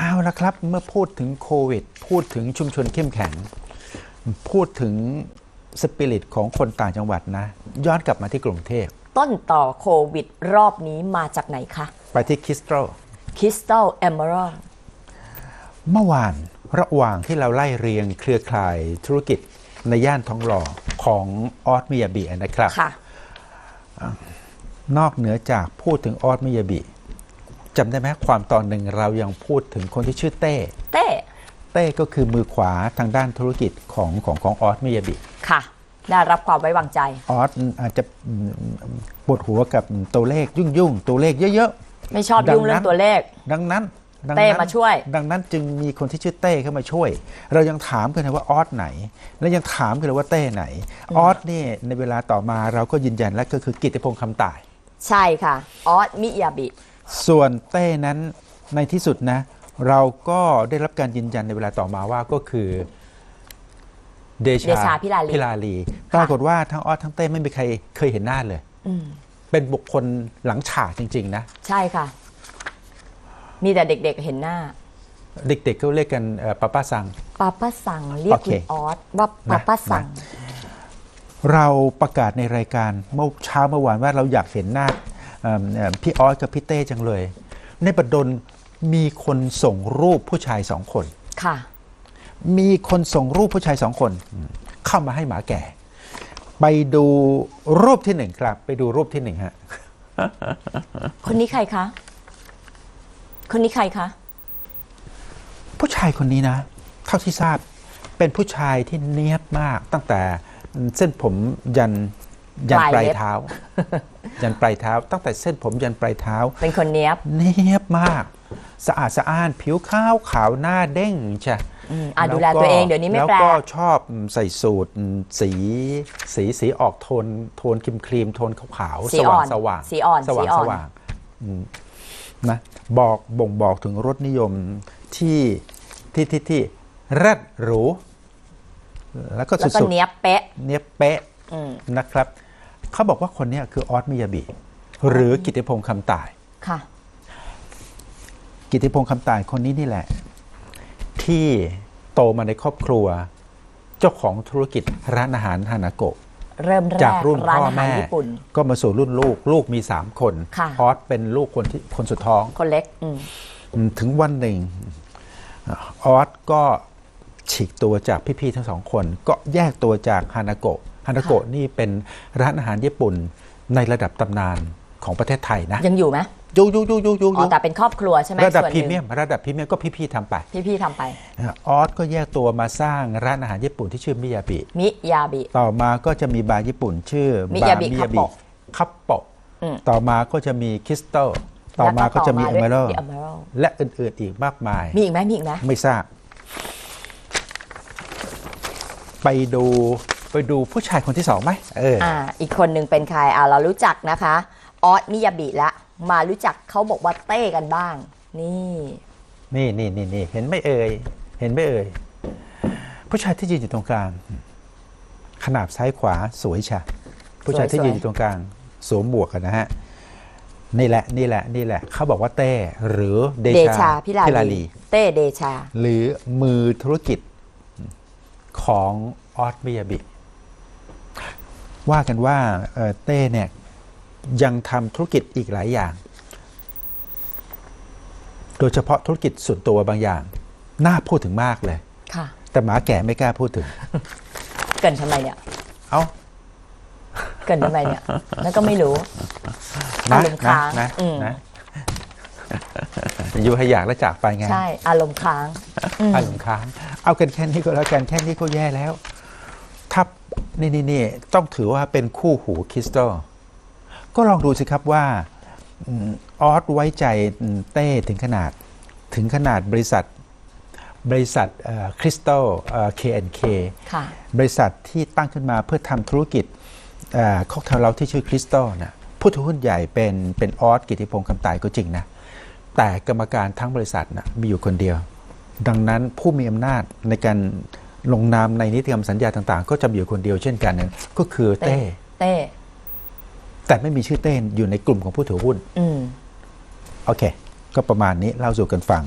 เอาละครับเมื่อพูดถึงโควิด พูดถึงชุมชนเข้มแข็ง พูดถึงสปิริตของคนต่างจังหวัดนะ ย้อนกลับมาที่กรุงเทพ ต้นต่อโควิดรอบนี้มาจากไหนคะ ไปที่คิสโตรคริสตัลเอมเบอร์เมื่อวานระหว่างที่เราไล่เรียงเครือข่ายธุรกิจในย่านทองหล่อของออสมิยาบินะครับค่ะนอกเหนือจากพูดถึงออสมิยาบิ จำได้ไหมความตอนหนึ่งเรายังพูดถึงคนที่ชื่อเต้ เต้ เต้ก็คือมือขวาทางด้านธุรกิจของของของออสมิยาบิค่ะ ได้รับความไว้วางใจ ออสอาจจะปวดหัวกับตัวเลขยุ่งยุ่งๆตัวเลขเยอะไม่ชอบดังยุ่งเรื่อนั้งนตัวเลขๆดังนั้นดังเต้นั้นมาช่วย ดังนั้นจึงมีคนที่ชื่อเต้เข้ามาช่วย เรายังถามกันเลยว่าออสไหน และยังถามกันเลยว่าเต้ไหน ออสนี่ในเวลาต่อมาเราก็ยืนยันแล้วก็คือกิตติพงษ์คำตาย ใช่ค่ะ ออสมิยาบิ ส่วนเต้นั้นในที่สุดนะ เราก็ได้รับการยืนยันในเวลาต่อมาว่าก็คือเดเดชาพิลาลี พิลาลีปรากฏว่าทั้งออสทั้งเต้ไม่มีใครเคยเห็นหน้าเลย อืมเป็นบุคคลหลังฉากจริง ๆ นะ ใช่ค่ะ มีแต่เด็กๆเห็นหน้าเด็กๆก็เรียกกันป้าป้าซัง ป้าป้าสั่งเรียกโอเคคุณออสว่าป้าป้าสั่งนะเราประกาศในรายการเมื่อเช้าเมื่อวานว่าเราอยากเห็นหน้าเอิ่มเอิ่ม พี่ออสกับพี่เต้จังเลย ในประดลมีคนส่งรูปผู้ชายสองคนค่ะ มีคนส่งรูปผู้ชายสองคนอืมเข้ามาให้หมาแก่ ไปดูรูปที่หนึ่งครับ ไปดูรูปที่หนึ่งฮะคนนี้ใครคะ คนนี้ใครคะ ผู้ชายคนนี้นะ เท่าที่ทราบเป็นผู้ชายที่เนียบมากตั้งแต่เส้นผมยัน ยันปปลาลายยเล็บเท้า ยันปลายเท้า ตั้งแต่เส้นผมยันปลายเท้า เป็นคนเนี้ยบ เนียบมาก สะอาดสะอ้าน ผิวขาวขาวหน้าเด้งใช่อืมอะดูแลตัวเองเดี๋ยวนี้ไม่แล้วแปลก็กชอบใส่สูตรสีสีสีออกโทนโทนครีมครีมๆโทนขาวๆสีสอ่ว่าองนสว่างสีอ่อนสว่างสีอ่สอนว่างอืมนะบอกบ่งบอกถึงรสนิยมที่ที่ที่ที่แรดหรูแล้วก็แล้วก็สุดเนี้ยบเป๊ะๆเนี้ยเป๊ะอืมนะครับ เขาบอกว่าคนเนี้ยคือออสมิยาบิ หรือกิตติพงษ์คำตายค่ะกิตติพงษ์คำตายคนนี้นี่แหละ ที่โตมาในครอบครัว เจ้าของธุรกิจร้านอาหารฮานาโกะเริ่มแรจากกรุ่นร้านพ่ออาหารแม่ญี่ปุ่นก็มาสู่รุ่นลูก ลูกมีสามคนค่ะออสเป็นลูกคนที่คนสุดท้องคนเล็กอืมอืมถึงวันหนึ่งออสก็ฉีกตัวจากพี่ๆทั้งสองคน ก็แยกตัวจากฮานาโกะ ฮานาโกะนี่เป็นร้านอาหารญี่ปุ่นในระดับตำนานของประเทศไทยนะยังอยู่ไหมยุยุยุยุยุอ๋อยุแต่เป็นครอบครัวใช่ไหมระดับส่วนพรีหนึ่งเมียมระดับพรีเมียมก็พี่ๆทำไป พี่ๆทำไปออสก็แยกตัวมาสร้างร้านอาหารญี่ปุ่นที่ชื่อมิยาบิมิยาบิต่อมาก็จะมีบาร์ญี่ปุ่น ชื่อมิบายาร์บิมิยาบิคัปโปะคัปโปะอืมต่อมาก็จะมีคริสตัลต่อมาก็จะมีเอเมอรัลเอเมอรัลและอื่นๆอีกมากมาย มีอีกไหมมีอีกไหมไม่ทราบ ไปดู ไปดูผู้ชายคนที่สองไหมเอออ่าอีกคนหนึ่งเป็นใครอ่าเรารู้จักนะคะออสมิยาบิละมารู้จักเขาบอกว่าเต้กันบ้าง นี่นี่นี่นี่นี่เห็นไหม่เอ่ยเห็นไหม่เอ่ยผู้ชายที่ยืนอยู่ตรงกลาง ขนาบซ้ายขวาสวยชะผู้ชายที่สวยๆยืนอยู่ตรงกลางสวมหมวกกันนะฮะนี่แหละนี่แหละนี่แหละเขาบอกว่าเต้หรือเดเดชาชาพิลาพิลาลี ลี เต้เดชา หรือมือธุรกิจของออสมิยาบิ ว่ากันว่าเอ่อเต้เนี่ยยังทำธุรกิจอีกหลายอย่าง โดยเฉพาะธุรกิจส่วนตัวบางอย่าง น่าพูดถึงมากเลยค่ะแต่หมาแก่ไม่กล้าพูดถึง เกินทำไมเนี่ย เอ้า เกินทำไมเนี่ย แล้วก็ไม่รู้นะอารมณ์นะค้างนะอืมนะอยู่ให้อยากแล้วจากไปไง ใช่ อารมณ์ค้างอืมอารมณ์ค้าง เอากันแค่นี้ก็แล้วกันแค่นี้ก็แย่แล้ว ถ้านี่นี่นี่ต้องถือว่าเป็นคู่หูคริสตัลก็ลองดูสิครับว่าอืมออสไว้ใจอืมเต้ถึงขนาดถึงขนาดบริษัทบริษัทคริสตัลเคแอนเคค่ะบริษัทที่ตั้งขึ้นมาเพื่อทำธุรกิจค็อกเทลเราที่ชื่อคริสตัลนะผู้ถือหุ้นใหญ่เป็นเป็นออสกิติพงษ์คำตายก็จริงนะ แต่กรรมการทั้งบริษัทนะมีอยู่คนเดียว ดังนั้นผู้มีอำนาจในการ ลงนามในนิติกรรมสัญญาต่าง ๆ ก็จะมีอยู่คนเดียวเช่นกันนะก็คือเต้ เต้แต่ไม่มีชื่อเต้อยู่ในกลุ่มของผู้ถือหุ้นอืม โอเค ก็ประมาณนี้เล่าสู่กันฟัง